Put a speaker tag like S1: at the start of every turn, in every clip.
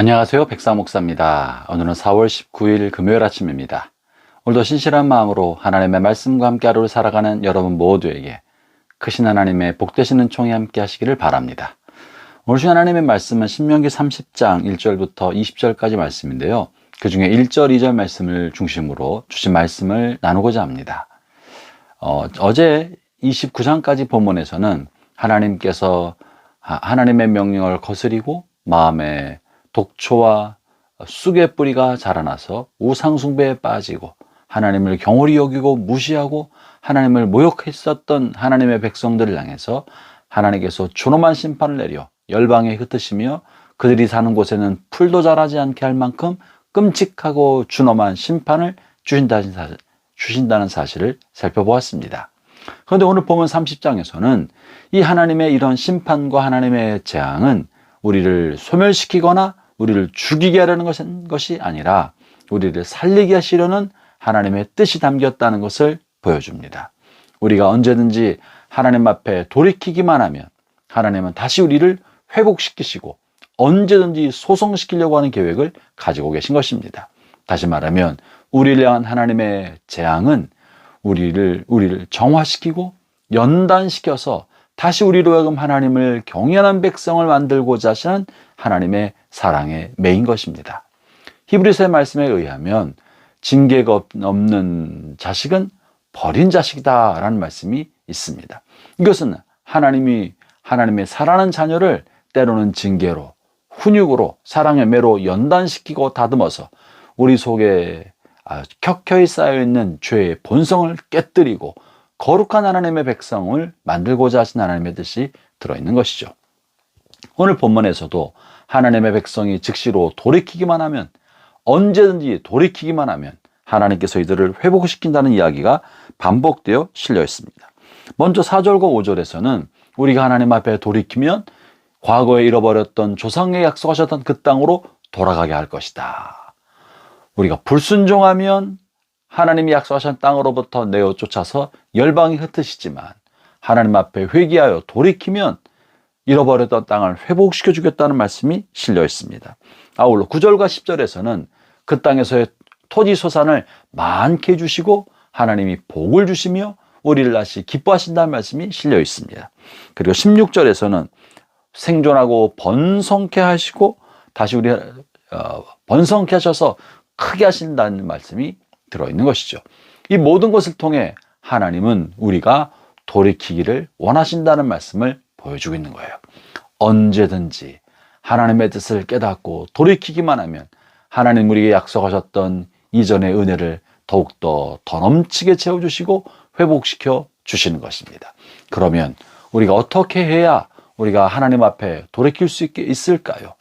S1: 안녕하세요. 백사목사입니다. 오늘은 4월 19일 금요일 아침입니다. 오늘도 신실한 마음으로 하나님의 말씀과 함께 하루를 살아가는 여러분 모두에게 크신 하나님의 복되시는 총이 함께 하시기를 바랍니다. 오늘 주 하나님의 말씀은 신명기 30장 1절부터 20절까지 말씀인데요. 그 중에 1절, 2절 말씀을 중심으로 주신 말씀을 나누고자 합니다. 어, 어제 29장까지 본문에서는 하나님께서 하나님의 명령을 거스리고 마음에 독초와 쑥의 뿌리가 자라나서 우상숭배에 빠지고 하나님을 경홀히 여기고 무시하고 하나님을 모욕했었던 하나님의 백성들을 향해서 하나님께서 존엄한 심판을 내려 열방에 흩으시며 그들이 사는 곳에는 풀도 자라지 않게 할 만큼 끔찍하고 준엄한 심판을 주신다는, 사실, 주신다는 사실을 살펴보았습니다. 그런데 오늘 보면 30장에서는 이 하나님의 이런 심판과 하나님의 재앙은 우리를 소멸시키거나 우리를 죽이게 하려는 것이 아니라 우리를 살리게 하시려는 하나님의 뜻이 담겼다는 것을 보여줍니다. 우리가 언제든지 하나님 앞에 돌이키기만 하면 하나님은 다시 우리를 회복시키시고 언제든지 소송시키려고 하는 계획을 가지고 계신 것입니다. 다시 말하면 우리를 향한 하나님의 재앙은 우리를 우리를 정화시키고 연단시켜서 다시 우리로 하여금 하나님을 경외하는 백성을 만들고자 하시는 하나님의 사랑의 매인 것입니다. 히브리서의 말씀에 의하면 징계가 없는 자식은 버린 자식이다라는 말씀이 있습니다. 이것은 하나님이 하나님의 사랑하는 자녀를 때로는 징계로 훈육으로 사랑의 매로 연단시키고 다듬어서 우리 속에 켜켜이 쌓여 있는 죄의 본성을 깨뜨리고 거룩한 하나님의 백성을 만들고자 하신 하나님의 뜻이 들어있는 것이죠. 오늘 본문에서도 하나님의 백성이 즉시로 돌이키기만 하면 언제든지 돌이키기만 하면 하나님께서 이들을 회복시킨다는 이야기가 반복되어 실려 있습니다. 먼저 4절과 5절에서는 우리가 하나님 앞에 돌이키면 과거에 잃어버렸던 조상에 약속하셨던 그 땅으로 돌아가게 할 것이다. 우리가 불순종하면 하나님이 약속하신 땅으로부터 내어 쫓아서 열방이 흩으시지만 하나님 앞에 회개하여 돌이키면 잃어버렸던 땅을 회복시켜 주겠다는 말씀이 실려 있습니다. 아울러 9절과 10절에서는 그 땅에서의 토지 소산을 많게 주시고 하나님이 복을 주시며 우리를 다시 기뻐하신다는 말씀이 실려 있습니다. 그리고 16절에서는 생존하고 번성케 하시고 다시 우리 어, 번성케 하셔서 크게 하신다는 말씀이 들어있는 것이죠. 이 모든 것을 통해 하나님은 우리가 돌이키기를 원하신다는 말씀을 보여주고 있는 거예요. 언제든지 하나님의 뜻을 깨닫고 돌이키기만 하면 하나님 우리에게 약속하셨던 이전의 은혜를 더욱더 더 넘치게 채워주시고 회복시켜 주시는 것입니다. 그러면 우리가 어떻게 해야 우리가 하나님 앞에 돌이킬 수 있게 있을까요?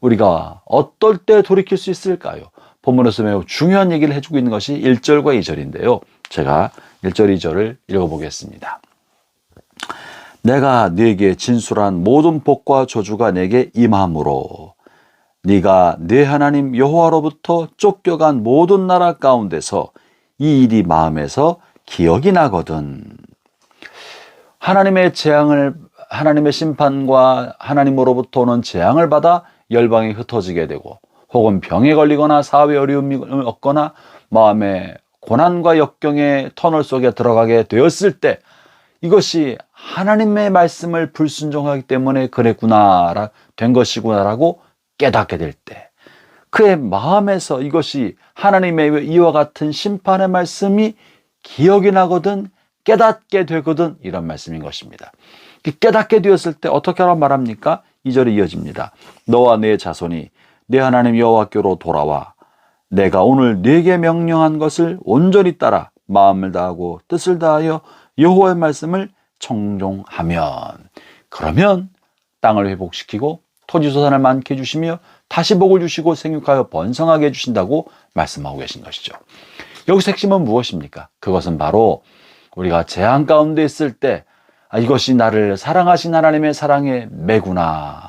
S1: 우리가 어떨 때 돌이킬 수 있을까요? 본문에서 매우 중요한 얘기를 해주고 있는 것이 1절과 2절인데요. 제가 1절, 2절을 읽어보겠습니다. 내가 네게 진술한 모든 복과 저주가 내게 임함으로 네가 네 하나님 여호와로부터 쫓겨간 모든 나라 가운데서 이 일이 마음에서 기억이 나거든. 하나님의 재앙을 하나님의 심판과 하나님으로부터 오는 재앙을 받아 열방에 흩어지게 되고 혹은 병에 걸리거나 사회 어려움이 얻거나 마음의 고난과 역경의 터널 속에 들어가게 되었을 때 이것이 하나님의 말씀을 불순종하기 때문에 그랬구나 된 것이구나라고 깨닫게 될 때 그의 마음에서 이것이 하나님의 이와 같은 심판의 말씀이 기억이 나거든 깨닫게 되거든 이런 말씀인 것입니다. 깨닫게 되었을 때 어떻게 하라 말합니까? 2절에 이어집니다. 너와 내 자손이 내 하나님 여호와께로 돌아와 내가 오늘 네게 명령한 것을 온전히 따라 마음을 다하고 뜻을 다하여 여호와의 말씀을 청종하면 그러면 땅을 회복시키고 토지 소산을 많게 해주시며 다시 복을 주시고 생육하여 번성하게 해주신다고 말씀하고 계신 것이죠. 여기서 핵심은 무엇입니까? 그것은 바로 우리가 재앙 가운데 있을 때 아, 이것이 나를 사랑하신 하나님의 사랑의 매구나.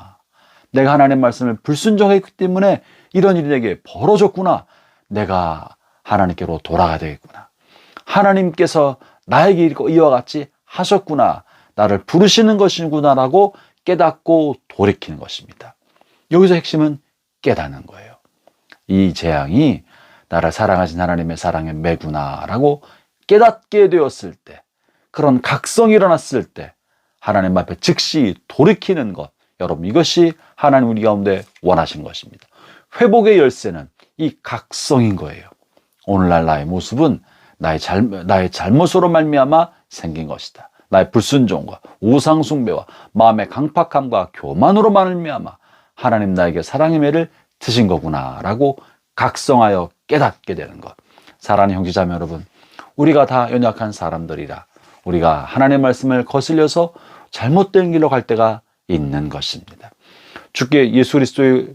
S1: 내가 하나님 말씀을 불순종했기 때문에 이런 일이 내게 벌어졌구나. 내가 하나님께로 돌아가야 되겠구나. 하나님께서 나에게 이와 같이 하셨구나. 나를 부르시는 것이구나라고 깨닫고 돌이키는 것입니다. 여기서 핵심은 깨닫는 거예요. 이 재앙이 나를 사랑하신 하나님의 사랑의 매구나라고 깨닫게 되었을 때, 그런 각성이 일어났을 때, 하나님 앞에 즉시 돌이키는 것, 여러분 이것이 하나님 우리 가운데 원하신 것입니다. 회복의 열쇠는 이 각성인 거예요. 오늘날 나의 모습은 나의 잘 나의 잘못으로 말미암아 생긴 것이다. 나의 불순종과 우상 숭배와 마음의 강팍함과 교만으로 말미암아 하나님 나에게 사랑의 매를 드신 거구나라고 각성하여 깨닫게 되는 것. 사랑하는 형제자매 여러분, 우리가 다 연약한 사람들이라 우리가 하나님의 말씀을 거슬려서 잘못된 길로 갈 때가 있는 것입니다. 주께 예수 그리스도의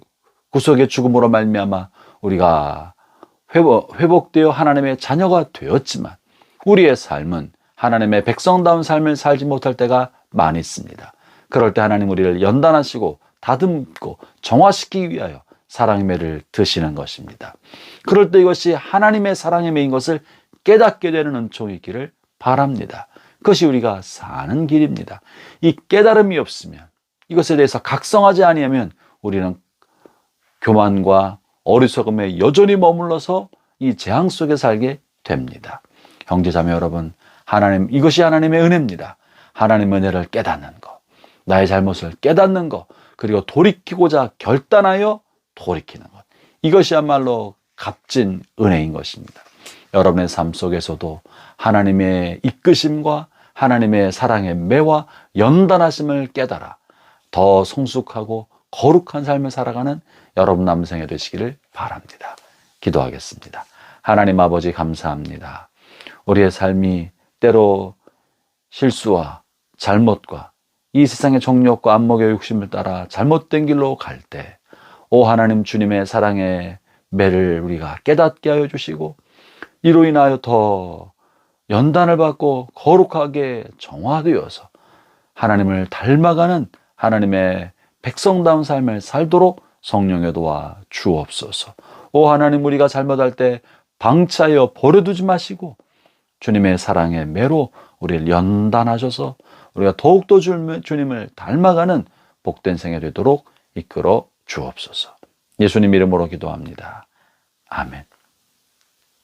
S1: 구속의 죽음으로 말미암아 우리가 회복, 회복되어 하나님의 자녀가 되었지만 우리의 삶은 하나님의 백성다운 삶을 살지 못할 때가 많이 있습니다. 그럴 때 하나님 우리를 연단하시고 다듬고 정화시키기 위하여 사랑의 매를 드시는 것입니다. 그럴 때 이것이 하나님의 사랑의 매인 것을 깨닫게 되는 은총이 있기를 바랍니다. 그것이 우리가 사는 길입니다. 이 깨달음이 없으면 이것에 대해서 각성하지 아니하면 우리는 교만과 어리석음에 여전히 머물러서 이 재앙 속에 살게 됩니다. 형제자매 여러분, 하나님 이것이 하나님의 은혜입니다. 하나님의 은혜를 깨닫는 것, 나의 잘못을 깨닫는 것, 그리고 돌이키고자 결단하여 돌이키는 것. 이것이야말로 값진 은혜인 것입니다. 여러분의 삶 속에서도 하나님의 이끄심과 하나님의 사랑의 매와 연단하심을 깨달아 더 성숙하고 거룩한 삶을 살아가는 여러분 남생이 되시기를 바랍니다. 기도하겠습니다. 하나님 아버지 감사합니다. 우리의 삶이 때로 실수와 잘못과 이 세상의 정욕과 안목의 욕심을 따라 잘못된 길로 갈 때, 오 하나님 주님의 사랑의 매를 우리가 깨닫게 하여 주시고, 이로 인하여 더 연단을 받고 거룩하게 정화되어서 하나님을 닮아가는 하나님의 백성다운 삶을 살도록 성령의 도와 주옵소서. 오 하나님 우리가 잘못할 때 방치하여 버려두지 마시고 주님의 사랑의 매로 우리를 연단하셔서 우리가 더욱더 주님을 닮아가는 복된 생애 되도록 이끌어 주옵소서. 예수님 이름으로 기도합니다. 아멘.